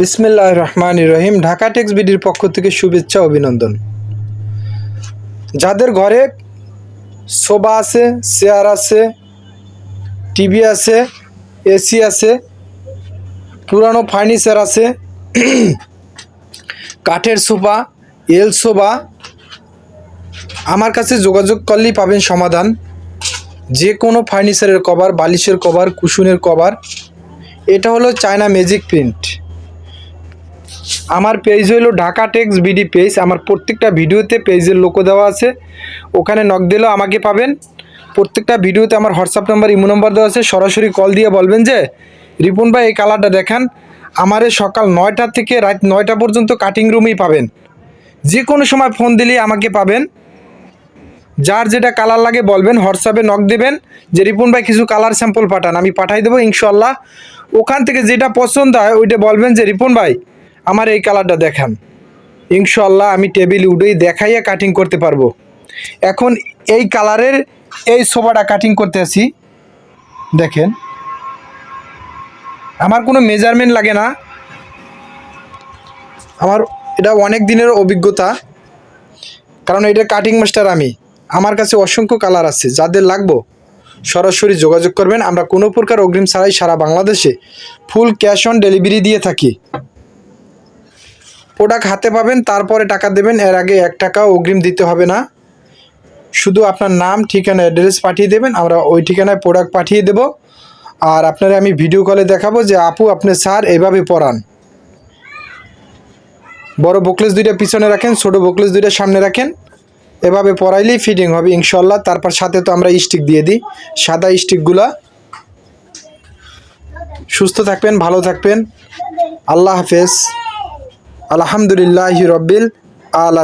বিসমিল্লাহ রহমান রহিম, ঢাকা টেক্স বিডির পক্ষ থেকে শুভেচ্ছা, অভিনন্দন। যাদের ঘরে সোফা আছে, চেয়ার আছে, টিভি আছে, এসি আছে, পুরানো ফার্নিচার আছে, কাঠের সোফা, এল সোফা, আমার কাছে যোগাযোগ করলেই পাবেন সমাধান। যে কোনো ফার্নিচারের কভার, বালিশের কভার, কুশনের কভার। এটা হলো চায়না ম্যাজিক প্রিন্ট। আমার পেজ হলো ঢাকা টেক্স বিডি পেজ আমার প্রত্যেকটা ভিডিওতে পেজের লোকো দেওয়া আছে। ওখানে নক দিলেও আমাকে পাবেন। প্রত্যেকটা ভিডিওতে আমার হোয়াটসঅ্যাপ নাম্বার ইমো নাম্বার দেওয়া আছে। সরাসরি কল দিয়ে বলবেন যে, রিপন ভাই, এই কালারটা দেখান। আমারে সকাল নয়টা থেকে রাত নয়টা পর্যন্ত কাটিং রুমেই পাবেন। যে কোনো সময় ফোন দিলেই আমাকে পাবেন। যার যেটা কালার লাগে বলবেন, হোয়াটসঅ্যাপে নক দেবেন যে, রিপন ভাই, কিছু কালার স্যাম্পল পাঠান, আমি পাঠাই দেবো ইনশাল্লাহ ওখান থেকে যেটা পছন্দ হয়, ওইটা বলবেন যে, রিপন ভাই আমার এই কালারটা দেখান। ইনশাল্লাহ আমি টেবিল উডেই দেখাইয়া কাটিং করতে পারব। এখন এই কালারের এই সোফাটা কাটিং করতে আসি দেখেন। আমার কোনো মেজারমেন্ট লাগে না। আমার এটা অনেক দিনের অভিজ্ঞতা। কারণ এটা কাটিং মাস্টার আমি। আমার কাছে অসংখ্য কালার আছে, যাদের লাগবো। সরাসরি যোগাযোগ করবেন। আমরা কোনো প্রকার অগ্রিম ছাড়াই সারা বাংলাদেশে ফুল ক্যাশ অন ডেলিভারি দিয়ে থাকি। প্রোডাক্ট হাতে পাবেন, তারপরে টাকা দেবেন। এর আগে এক টাকাও অগ্রিম দিতে হবে না। শুধু আপনার নাম, ঠিকানা, অ্যাড্রেস পাঠিয়ে দেবেন, আমরা ওই ঠিকানায় প্রোডাক্ট পাঠিয়ে দেব। আর আপনারা আমি ভিডিও কলে দেখাবো যে, আপু, আপনি স্যার, এভাবে পড়ান। বড় বোকলেস দুইটা পিছনে রাখেন, ছোটো বোকলেস দুইটা সামনে রাখেন। এভাবে পড়াইলেই ফিটিং হবে, ইনশাল্লাহ। তারপর সাথে তো আমরা স্টিক দিয়ে দিই, সাদা স্টিকগুলা সুস্থ থাকবেন, ভালো থাকবেন। আল্লাহ হাফেজ। আলহামদুলিল্লাহ রব্বিল আলা